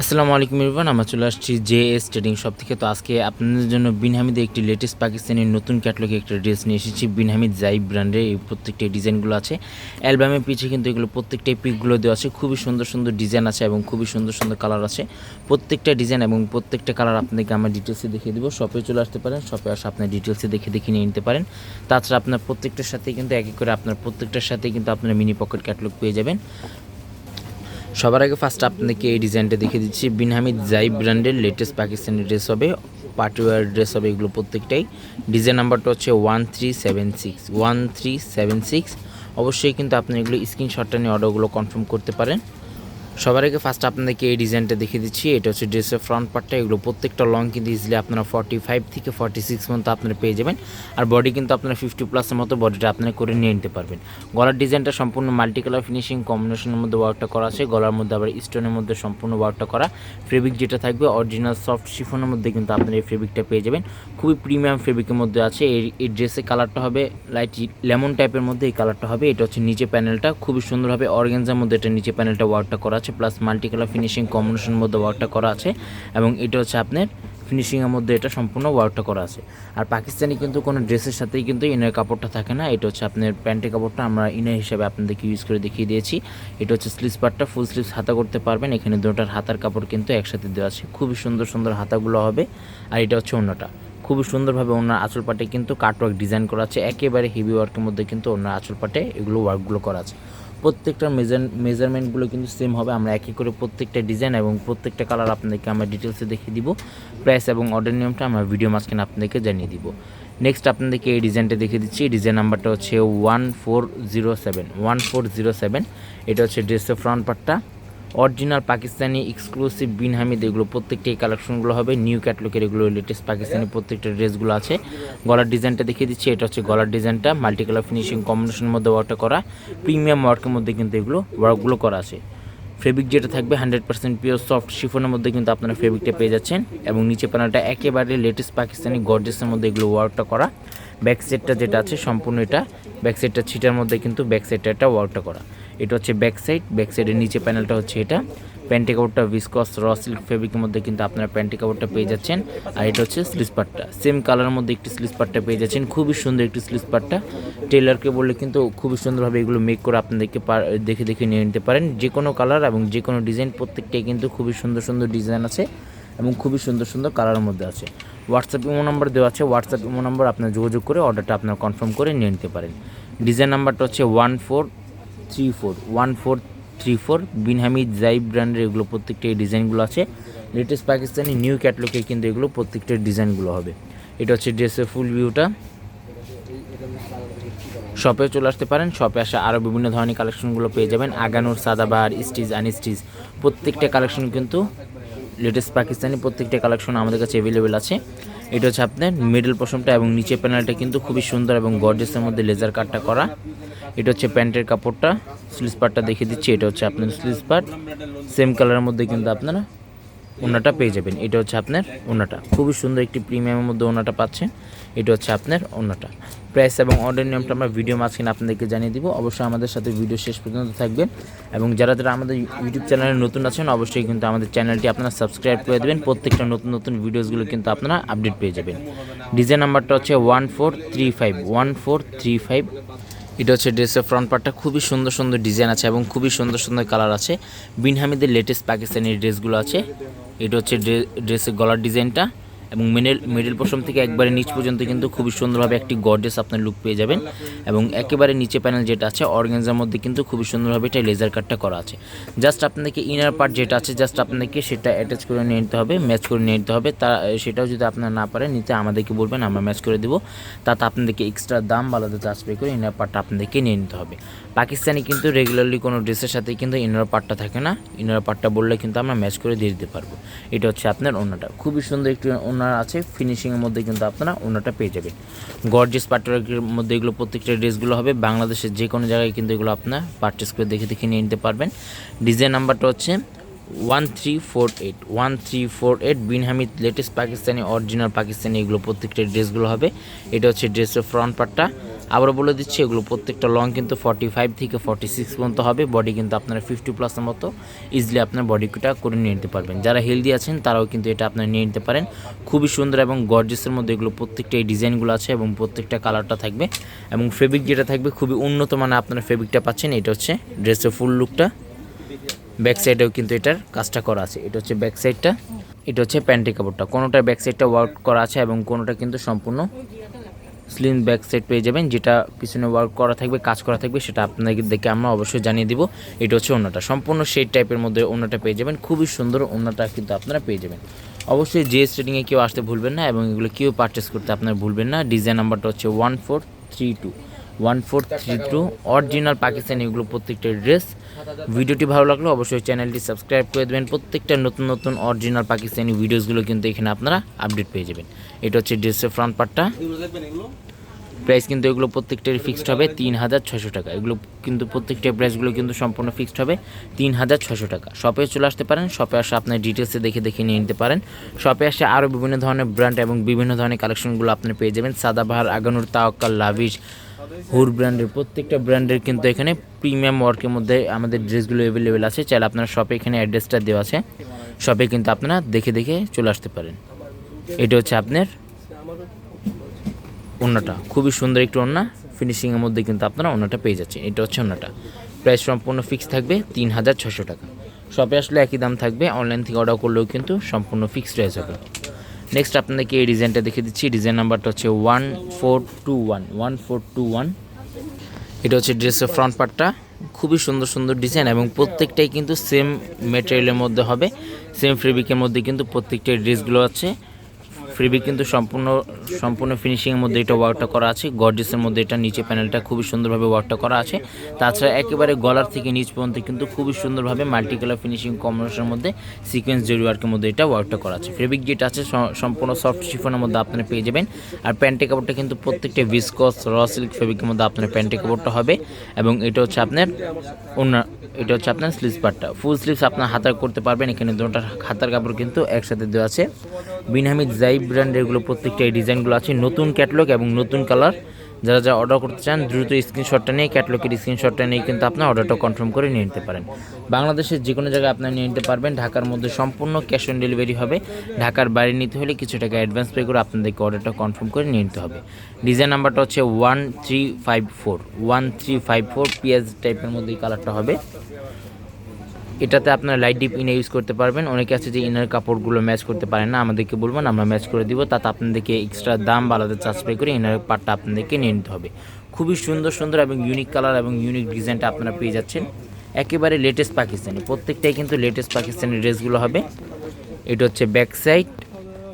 আসসালামু আলাইকুম ইরফান আমরা চলে আসছি জে এস ট্রেডিং শপ থেকে। তো আজকে আপনাদের জন্য বিন হামিদের একটি লেটেস্ট পাকিস্তানের নতুন ক্যাটলগে একটা ড্রেস নিয়ে এসেছি। বিন হামিদ জাইব ব্র্যান্ডের এই প্রত্যেকটা ডিজাইনগুলো আছে। অ্যালবামের পিছিয়ে কিন্তু এগুলো প্রত্যেকটাই পিকগুলো দেওয়া আছে। খুবই সুন্দর সুন্দর ডিজাইন আছে এবং খুবই সুন্দর সুন্দর কালার আছে। প্রত্যেকটা ডিজাইন এবং প্রত্যেকটা কালার আপনাদেরকে আমরা ডিটেলসে দেখিয়ে দেবো। শপে চলে আসতে পারেন শপে আসে আপনার ডিটেলসে দেখে দেখে নিয়ে নিতে পারেন। তাছাড়া আপনার প্রত্যেকটার সাথে কিন্তু এক এক করে আপনার প্রত্যেকটার সাথে কিন্তু আপনার মিনি পকেট ক্যাটলগ পেয়ে যাবেন। সবার আগে ফার্স্ট আপনাদেরকে এই ডিজাইনটা দেখে দিচ্ছি। বিনহামিদ জাই ব্র্যান্ডের লেটেস্ট পাকিস্তানি ড্রেস হবে পার্টিওয়ার ড্রেস হবে এগুলো প্রত্যেকটাই। ডিজাইন নাম্বারটা হচ্ছে one three seven six one three seven six অবশ্যই কিন্তু আপনি এগুলো স্ক্রিনশটটা নিয়ে অর্ডারগুলো কনফার্ম করতে পারেন। সবার আগে ফার্স্ট আপনাদেরকে এই ডিজাইনটা দেখিয়ে দিচ্ছি। এটা হচ্ছে ড্রেসের ফ্রন্ট পার্টটা এগুলো প্রত্যেকটা লং কিন্তু ইজিলি আপনারা ফর্টি ফাইভ থেকে ফর্টি সিক্স মতো আপনারা পেয়ে যাবেন। আর বডি কিন্তু আপনারা ফিফটি প্লাসের মতো বডিটা আপনারা করে নিয়ে নিতে পারবেন। গলার ডিজাইনটা সম্পূর্ণ মাল্টি কালার ফিনিশিং কম্বিনেশনের মধ্যে ওয়ার্কটা করা আছে। গলার মধ্যে আবার স্টোনের মধ্যে সম্পূর্ণ ওয়ার্কটা করা। ফেব্রিক যেটা থাকবে অরিজিনাল সফট শিফনের মধ্যে কিন্তু আপনারা এই ফেব্রিকটা পেয়ে যাবেন। খুবই প্রিমিয়াম ফেব্রিকের মধ্যে আছে। এই এই ড্রেসের কালারটা হবে লাইট লেমন টাইপের মধ্যে এই কালারটা হবে। এটা হচ্ছে নিচে প্যানেলটা খুবই সুন্দরভাবে অর্গেনজার মধ্যে এটা নিচে প্যানেলটা ওয়ার্কটা করা আছে প্লাস মাল্টি কালার ফিনিশিং কম্বিনেশনের মধ্যে ওয়ার্কটা করা আছে এবং এটা হচ্ছে আপনার ফিনিশিংয়ের মধ্যে এটা সম্পূর্ণ ওয়ার্কটা করা আছে। আর পাকিস্তানি কিন্তু কোনো ড্রেসের সাথেই কিন্তু ইনার কাপড়টা থাকে না। এটা হচ্ছে আপনার প্যান্টের কাপড়টা আমরা ইনার হিসাবে আপনাদেরকে ইউজ করে দেখিয়ে দিয়েছি। এটা হচ্ছে স্লিভস পার্টটা ফুল স্লিভস হাতা করতে পারবেন। এখানে দুটার হাতার কাপড় কিন্তু একসাথে দেওয়া আছে। খুবই সুন্দর সুন্দর হাতাগুলো হবে। আর এটা হচ্ছে অন্যটা খুবই সুন্দরভাবে ওনার আঁচল পাটে কিন্তু কাটওয়ার্ক ডিজাইন করা আছে। একেবারে হেভি ওয়ার্কের মধ্যে কিন্তু ওনার আঁচল পাটে এগুলো ওয়ার্কগুলো করা আছে। প্রত্যেকটা মেজার মেজারমেন্টগুলো কিন্তু সেম হবে। আমরা একই করে প্রত্যেকটা ডিজাইন এবং প্রত্যেকটা কালার আপনাদেরকে আমরা ডিটেলসে দেখিয়ে দিব। প্রাইস এবং অর্ডার নিয়মটা আমরা ভিডিও মাঝখানে আপনাদেরকে জানিয়ে দিব। নেক্সট আপনাদেরকে এই ডিজাইনটা দেখিয়ে দিচ্ছি। এই ডিজাইন নাম্বারটা হচ্ছে one four zero seven one four zero seven এটা হচ্ছে ড্রেসের ফ্রন্ট পার্টটা অরিজিনাল পাকিস্তানি এক্সক্লুসিভ বিন হামিদ, এগুলো প্রত্যেকটা এই কালেকশনগুলো হবে। নিউ ক্যাটলকের এগুলো লেটেস্ট পাকিস্তানি প্রত্যেকটা ড্রেসগুলো আছে। গলার ডিজাইনটা দেখিয়ে দিচ্ছি, এটা হচ্ছে গলার ডিজাইনটা মাল্টি কালার ফিনিশিং কম্বিনেশনের মধ্যে ওয়ার্কটা করা। প্রিমিয়াম ওয়ার্কের মধ্যে কিন্তু এগুলো ওয়ার্কগুলো করা আছে। ফেব্রিক যেটা থাকবে হান্ড্রেড পার্সেন্ট পিওর সফট শিফনের মধ্যে কিন্তু আপনারা ফেব্রিকটা পেয়ে যাচ্ছেন। এবং নিচে প্যানেলটা একেবারে লেটেস্ট পাকিস্তানি গর্জেসের মধ্যে এগুলো ওয়ার্কটা করা। ব্যাক যেটা আছে, সম্পূর্ণ এটা। ব্যাক ছিটার মধ্যে কিন্তু ব্যাক একটা ওয়ার্কটা করা। এটা হচ্ছে ব্যাক সাইড ব্যাক সাইডের নিচে প্যানেলটা হচ্ছে এটা। প্যান্টি কাপড়টা ভিসকস র সিল্ক ফেব্রিকের মধ্যে কিন্তু আপনারা প্যান্টি কাপড়টা পেয়ে যাচ্ছেন। আর এটা হচ্ছে স্লিস পার্টটা সেম কালারের মধ্যে একটি স্লিস পার্টটা পেয়ে যাচ্ছেন। খুবই সুন্দর একটি স্লিস পার্টটা টেলারকে বললে কিন্তু খুবই সুন্দরভাবে এগুলো মেক করে আপনাদেরকে দেখে দেখে নিয়ে নিতে পারেন। যে কোনো কালার এবং যে কোনো ডিজাইন প্রত্যেকটাই কিন্তু খুবই সুন্দর সুন্দর ডিজাইন আছে এবং খুবই সুন্দর সুন্দর কালারের মধ্যে আছে। হোয়াটসঅ্যাপ ইমো নাম্বার দেওয়া আছে। হোয়াটসঅ্যাপ ইমো নাম্বার আপনার যোগাযোগ করে অর্ডারটা আপনার কনফার্ম করে নিয়ে নিতে পারেন। ডিজাইন নাম্বারটা হচ্ছে one four three four one four three four Bin Hamid Zaib ব্র্যান্ডের এগুলো প্রত্যেকটা এই ডিজাইনগুলো আছে। লেটেস্ট পাকিস্তানি নিউ ক্যাটলগে কিন্তু এগুলো প্রত্যেকটা ডিজাইনগুলো হবে। এটা হচ্ছে ড্রেসের ফুল ভিউটা শপে চলে আসতে পারেন শপে আসে আরও বিভিন্ন ধরনের কালেকশনগুলো পেয়ে যাবেন। আগানোর, সাদাবাহার, স্টিচ, আনস্টিচ, প্রত্যেকটা কালেকশন কিন্তু লেটেস্ট পাকিস্তানি প্রত্যেকটা কালেকশন আমাদের কাছে অ্যাভেলেবেল আছে। এটা হচ্ছে আপনার মিডল পশমটা এবং নিচে প্যানেলটা কিন্তু খুবই সুন্দর এবং গর্জেসের মধ্যে লেজার কাটটা করা। এটা হচ্ছে প্যান্টের কাপড়টা স্লিস পার্টটা দেখিয়ে দিচ্ছি, এটা হচ্ছে আপনার স্লিস পার্ট সেম কালারের মধ্যে কিন্তু আপনারা ওনাটা পেয়ে যাবেন। এটা হচ্ছে আপনার ওনাটা। খুবই সুন্দর একটি প্রিমিয়ামের মধ্যে ওনাটা পাচ্ছেন। এটা হচ্ছে আপনার ওনাটা। প্রাইস এবং অর্ডার নিয়মটা আমরা ভিডিও মাঝখানে আপনাদেরকে জানিয়ে দিব। অবশ্যই আমাদের সাথে ভিডিও শেষ পর্যন্ত থাকবেন। এবং যারা যারা আমাদের ইউটিউব চ্যানেলে নতুন আছেন, অবশ্যই কিন্তু আমাদের চ্যানেলটি আপনারা সাবস্ক্রাইব করে দেবেন। প্রত্যেকটা নতুন নতুন ভিডিওসগুলো কিন্তু আপনারা আপডেট পেয়ে যাবেন। ডিজাইন নাম্বারটা হচ্ছে one four three five one four three five এটা হচ্ছে ড্রেসের ফ্রন্ট পার্টটা খুবই সুন্দর সুন্দর ডিজাইন আছে এবং খুবই সুন্দর সুন্দর কালার আছে। বিনহামিদের লেটেস্ট পাকিস্তানি ড্রেসগুলো আছে। এটা হচ্ছে ড্রে- ড্রেসের গলার ডিজাইনটা এবং মিডল মিডল পশম থেকে একবারে নিচ পর্যন্ত কিন্তু খুবই সুন্দরভাবে একটি গর্ডেস আপনার লুক পেয়ে যাবেন। এবং একেবারে নিচে প্যানেল যেটা আছে অর্গেনজার মধ্যে কিন্তু খুবই সুন্দরভাবে এটা লেজার কাটটা করা আছে। জাস্ট আপনাদেরকে ইনার পার্ট যেটা আছে জাস্ট আপনাদেরকে সেটা অ্যাটাচ করে নিয়ে নিতে হবে ম্যাচ করে নিয়ে নিতে হবে। তা, সেটাও যদি আপনারা না পারেন, নিতে আমাদেরকে বলবেন, আমরা ম্যাচ করে দেবো। তাতে আপনাদেরকে এক্সট্রা দাম আলাদা চার্জ পে করে ইনার পার্টটা আপনাদেরকে নিয়ে নিতে হবে। পাকিস্তানি কিন্তু রেগুলারলি কোনো ড্রেসের সাথে কিন্তু ইনার পার্টটা থাকে না। ইনার পার্টটা বললে কিন্তু আমরা ম্যাচ করে দিয়ে দিতে পারব। এটা হচ্ছে আপনার অন্যটা খুবই সুন্দর একটি ওনার আছে ফিনিশিংয়ের মধ্যে কিন্তু আপনারা ওনাটা পেয়ে যাবেন। গর্জেস পার্টের মধ্যে এগুলো প্রত্যেকটা ড্রেসগুলো হবে। বাংলাদেশের যে কোনো জায়গায় কিন্তু এগুলো আপনার পারচেস করে দেখে দেখে নিয়ে নিতে পারবেন। ডিজাইন নাম্বারটা হচ্ছে one three four eight one three four eight Bin Hamid latest Pakistani original Pakistani এগুলো প্রত্যেকটা ড্রেসগুলো হবে। এটা হচ্ছে ড্রেসের ফ্রন্ট পার্টটা আবারও বলে দিচ্ছি, এগুলো প্রত্যেকটা লং কিন্তু ফর্টি ফাইভ থেকে ফর্টি সিক্স পর্যন্ত হবে। বডি কিন্তু আপনারা ফিফটি প্লাসের মতো। ইজিলি আপনার বডিটা করে নিয়ে নিতে পারবেন। যারা হেলদি আছেন, তারাও কিন্তু এটা আপনারা নিয়ে নিতে পারেন। খুবই সুন্দর এবং গর্জেসের মধ্যে এগুলো প্রত্যেকটা এই ডিজাইনগুলো আছে এবং প্রত্যেকটা কালারটা থাকবে এবং ফেব্রিক যেটা থাকবে, খুবই উন্নত মানের আপনারা ফেব্রিকটা পাচ্ছেন। এটা হচ্ছে ড্রেসের ফুল লুকটা ব্যাক সাইডেও কিন্তু এটার কাজটা করা আছে। এটা হচ্ছে ব্যাক সাইডটা এটা হচ্ছে প্যান্টের কাপড়টা। কোনোটা ব্যাক সাইডটা ওয়ার্ক করা আছে এবং কোনোটা কিন্তু সম্পূর্ণ স্লিম ব্যাক সাইড পেয়ে যাবেন, যেটা পিছনে ওয়ার্ক করা থাকবে, কাজ করা থাকবে, সেটা আপনাদের দেখে আমরা অবশ্যই জানিয়ে দিব। এটা হচ্ছে অন্যটা সম্পূর্ণ শেড টাইপের মধ্যে অন্যটা পেয়ে যাবেন। খুবই সুন্দর অন্যটা কিন্তু আপনারা পেয়ে যাবেন। অবশ্যই জিএস ট্রেডিংয়ে কেউ আসতে ভুলবেন না এবং এগুলো কেউ পারচেস করতে আপনারা ভুলবেন না। ডিজাইন নাম্বারটা হচ্ছে one four three two one four three two original Pakistani এগুলো প্রত্যেকটা ড্রেস। ভিডিওটি ভালো লাগলে অবশ্যই চ্যানেলটি সাবস্ক্রাইব করে দেবেন। প্রত্যেকটা নতুন নতুন অরিজিনাল পাকিস্তানি ভিডিওসগুলো কিন্তু এখানে আপনারা আপডেট পেয়ে যাবেন। এটা হচ্ছে ড্রেসের ফ্রন্ট পার্টটা প্রাইস কিন্তু এগুলো প্রত্যেকটার ফিক্সড হবে তিন হাজার ছশো টাকা। এগুলো কিন্তু প্রত্যেকটা প্রাইসগুলো কিন্তু সম্পূর্ণ ফিক্সড হবে তিন হাজার ছশো টাকা। শপে চলে আসতে পারেন শপে আসে আপনার ডিটেলসে দেখে দেখে নিয়ে নিতে পারেন। শপে আসে আরও বিভিন্ন ধরনের ব্র্যান্ড এবং বিভিন্ন ধরনের কালেকশনগুলো আপনি পেয়ে যাবেন। সাদাবাহার আগানুর, তাওয়াক্কাল, লাভিশ হুর ব্র্যান্ডের, প্রত্যেকটা ব্র্যান্ডের কিন্তু এখানে প্রিমিয়াম ওয়ার্কের মধ্যে আমাদের ড্রেসগুলো অ্যাভেলেবেল আছে। চাইলে আপনার শপে এখানে অ্যাড্রেসটা দেওয়া আছে। শপে কিন্তু আপনারা দেখে দেখে চলে আসতে পারেন। এটা হচ্ছে আপনার ওন্নাটা খুবই সুন্দর একটু ওন্না ফিনিশিংয়ের মধ্যে কিন্তু আপনারা ওন্নাটা পেয়ে যাচ্ছেন। এটা হচ্ছে ওন্নাটা প্রাইস সম্পূর্ণ ফিক্স থাকবে তিন হাজার ছশো টাকা। শপে আসলে একই দাম থাকবে। অনলাইন থেকে অর্ডার করলেও কিন্তু সম্পূর্ণ ফিক্সড প্রাইস হবে। নেক্সট আপনাদেরকে এই ডিজাইনটা দেখে দিচ্ছি। ডিজাইন নাম্বারটা হচ্ছে one four two one one four two one এটা হচ্ছে ড্রেসের ফ্রন্ট পার্টটা খুবই সুন্দর সুন্দর ডিজাইন এবং প্রত্যেকটাই কিন্তু সেম মেটেরিয়ালের মধ্যে হবে। সেম ফেব্রিকের মধ্যে কিন্তু প্রত্যেকটা ড্রেসগুলো আছে। ফেব্রিক কিন্তু সম্পূর্ণ সম্পূর্ণ ফিনিশিংয়ের মধ্যে এটা ওয়ার্কটা করা আছে। গর্জেসের মধ্যে এটা নিচে প্যানেলটা খুবই সুন্দরভাবে ওয়ার্কটা করা আছে। তাছাড়া একেবারে গলার থেকে নিচ পর্যন্ত কিন্তু খুবই সুন্দরভাবে মাল্টি কালার ফিনিশিং কম্বিনেশনের মধ্যে সিকোয়েন্স জরি ওয়ার্কের মধ্যে এটা ওয়ার্কটা করা আছে। ফেব্রিক যেটা আছে সম্পূর্ণ সফট শিফনের মধ্যে আপনারা পেয়ে যাবেন। আর প্যান্টের কাপড়টা কিন্তু প্রত্যেকটা ভিসকস র সিল্ক ফেব্রিকের মধ্যে আপনার প্যান্টের কাপড়টা হবে। এবং এটা হচ্ছে আপনার অন্য এটা হচ্ছে আপনার স্লিভস পার্টটা ফুল স্লিভস আপনার হাতার করতে পারবেন, এখানে দুটা হাতার কাপড় কিন্তু একসাথে দেওয়া আছে। বিনহামিদ জাই ব্র্যান্ডের এগুলো প্রত্যেকটা এই ডিজাইনগুলো আছে। নতুন ক্যাটলগ এবং নতুন কালার যারা যা অর্ডার করতে চান, দ্রুত স্ক্রিনশটটা নিয়ে ক্যাটলগের স্ক্রিনশটটা নিয়ে কিন্তু আপনার অর্ডারটা কনফার্ম করে নিয়ে নিতে পারেন। বাংলাদেশের যে কোনো জায়গায় আপনারা নিয়ে নিতে পারবেন। ঢাকার মধ্যে সম্পূর্ণ ক্যাশ অন ডেলিভারি হবে। ঢাকার বাইরে নিতে হলে কিছু টাকা অ্যাডভান্স পে করে আপনাদেরকে অর্ডারটা কনফার্ম করে নিয়ে নিতে হবে। ডিজাইন নাম্বারটা হচ্ছে one three five four one three five four PS টাইপের মধ্যে কালারটা হবে। এটাতে আপনারা লাইট ডিপ ইনার ইউজ করতে পারবেন। অনেকে আছে যে ইনার কাপড়গুলো ম্যাচ করতে পারেন না, আমাদেরকে বলবেন আমরা ম্যাচ করে দিব, তাতে আপনাদেরকে এক্সট্রা দাম বা আলাদা চার্জ পে করে ইনার পার্টটা আপনাদেরকে নিয়ে নিতে হবে। খুবই সুন্দর সুন্দর এবং ইউনিক কালার এবং ইউনিক ডিজাইনটা আপনারা পেয়ে যাচ্ছেন। একেবারে লেটেস্ট পাকিস্তানি প্রত্যেকটাই কিন্তু লেটেস্ট পাকিস্তানি ড্রেসগুলো হবে। এটা হচ্ছে ব্যাক সাইড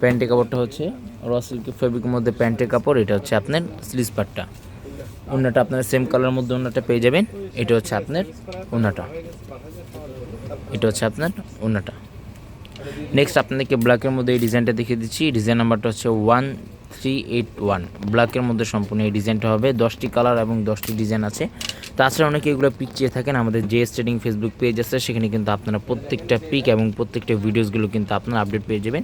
প্যান্টের কাপড়টা হচ্ছে র সিল্ক ফেব্রিকের মধ্যে প্যান্টের কাপড়, এটা হচ্ছে আপনার স্লিজ পার্টটা ওনাটা আপনার সেম কালারের মধ্যে ওনাটা পেয়ে যাবেন। এটা হচ্ছে আপনার ওনাটা এটা হচ্ছে আপনার ওনাটা নেক্সট আপনাদেরকে ব্ল্যাকের মধ্যে এই ডিজাইনটা দেখিয়ে দিচ্ছি। ডিজাইন নাম্বারটা হচ্ছে ওয়ান থ্রি এইট ওয়ান ব্ল্যাকের মধ্যে সম্পূর্ণ এই ডিজাইনটা হবে। দশটি কালার এবং দশটি ডিজাইন আছে। তাছাড়া অনেকে এগুলো পিক চেয়ে থাকেন। আমাদের জে ট্রেডিং ফেসবুক পেজ আছে। সেখানে কিন্তু আপনারা প্রত্যেকটা পিক এবং প্রত্যেকটা ভিডিওসগুলো কিন্তু আপনারা আপডেট পেয়ে যাবেন।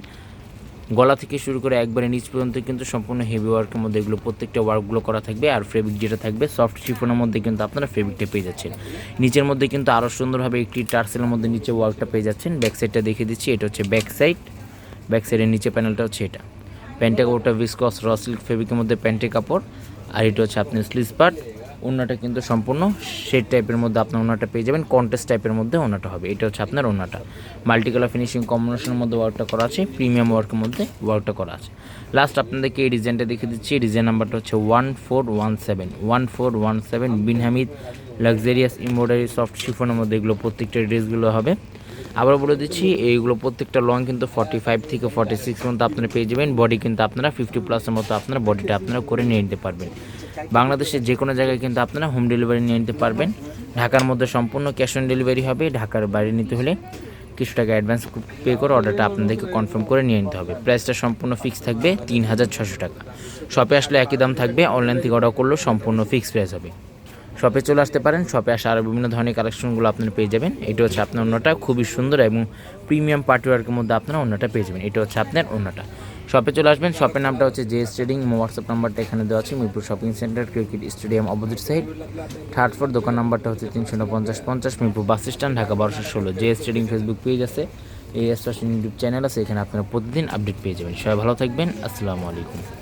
গলা থেকে শুরু করে একবারে নিচ পর্যন্ত কিন্তু সম্পূর্ণ হেভি ওয়ার্কের মধ্যে এগুলো প্রত্যেকটা ওয়ার্কগুলো করা থাকবে, আর ফেব্রিক যেটা থাকবে সফট শিফনের মধ্যে কিন্তু আপনারা ফেব্রিকটা পেয়ে যাচ্ছেন। নিচের মধ্যে কিন্তু আরও সুন্দরভাবে একটি টার্সেলের মধ্যে নিচে ওয়ার্কটা পেয়ে যাচ্ছেন। ব্যাক সাইডটা দেখিয়ে দিচ্ছি, এটা হচ্ছে ব্যাক সাইড ব্যাক সাইডের নিচে প্যানেলটা হচ্ছে এটা। প্যান্টের কাপড়টা ভিসকস র সিল্ক ফেব্রিকের মধ্যে প্যান্টের কাপড়, আর এটা হচ্ছে আপনার স্লিজ পার্ট ওনাটা কিন্তু সম্পূর্ণ শেড টাইপের মধ্যে আপনার ওনাটা পেয়ে যাবেন। কন্টেস্ট টাইপের মধ্যে ওনাটা হবে। এটা হচ্ছে আপনার ওনাটা। মাল্টি কালার ফিনিশিং কম্বিনেশনের মধ্যে ওয়ার্কটা করা আছে। প্রিমিয়াম ওয়ার্কের মধ্যে ওয়ার্কটা করা আছে। লাস্ট আপনাদেরকে এই ডিজাইনটা দেখে দিচ্ছি। ডিজাইন নাম্বারটা হচ্ছে one four one seven one four one seven Bin Hamid luxurious embroidery soft শিফনের মধ্যে এগুলো প্রত্যেকটা ড্রেসগুলো হবে। আবার বলে দিচ্ছি, এইগুলো প্রত্যেকটা লং কিন্তু ফর্টি ফাইভ থেকে ফর্টি সিক্স মতো আপনারা পেয়ে যাবেন। বডি কিন্তু আপনারা ফিফটি প্লাসের মতো আপনারা বডিটা আপনারা করে নিয়ে নিতে পারবেন। বাংলাদেশের যে কোনো জায়গায় কিন্তু আপনারা হোম ডেলিভারি নিয়ে নিতে পারবেন। ঢাকার মধ্যে সম্পূর্ণ ক্যাশ অন ডেলিভারি হবে। ঢাকার বাইরে নিতে হলে কিছু টাকা অ্যাডভান্স পে করে অর্ডারটা আপনাদেরকে কনফার্ম করে নিয়ে নিতে হবে। প্রাইসটা সম্পূর্ণ ফিক্স থাকবে, তিন হাজার ছশো টাকা। শপে আসলে একই দাম থাকবে অনলাইন থেকে অর্ডার করলেও সম্পূর্ণ ফিক্স প্রাইস হবে। শপে চলে আসতে পারেন। শপে আসে আরও বিভিন্ন ধরনের কালেকশনগুলো আপনারা পেয়ে যাবেন। এটা হচ্ছে আপনার অন্যটা খুবই সুন্দর এবং প্রিমিয়াম পার্টিওয়ার্কের মধ্যে আপনারা অন্যটা পেয়ে যাবেন। এটা হচ্ছে আপনার অন্যটা শপে চলে আসবেন। শপের নামটা হচ্ছে জে ট্রেডিং হোয়াটসঅ্যাপ নাম্বারটা এখানে দেওয়া আছে। Mirpur shopping centre cricket stadium opposite side. Third floor দোকান নাম্বারটা হচ্ছে তিনশো পঞ্চাশ পঞ্চাশ, মিরপুর বাস স্ট্যান্ড, ঢাকা বারোশো ষোলো। জে ট্রেডিং ফেসবুক পেজ আছে। এই এস ইউটিউব চ্যানেল আছে। এখানে আপনারা প্রতিদিন আপডেট পেয়ে যাবেন। সবাই ভালো থাকবেন। আসসালামু আলাইকুম।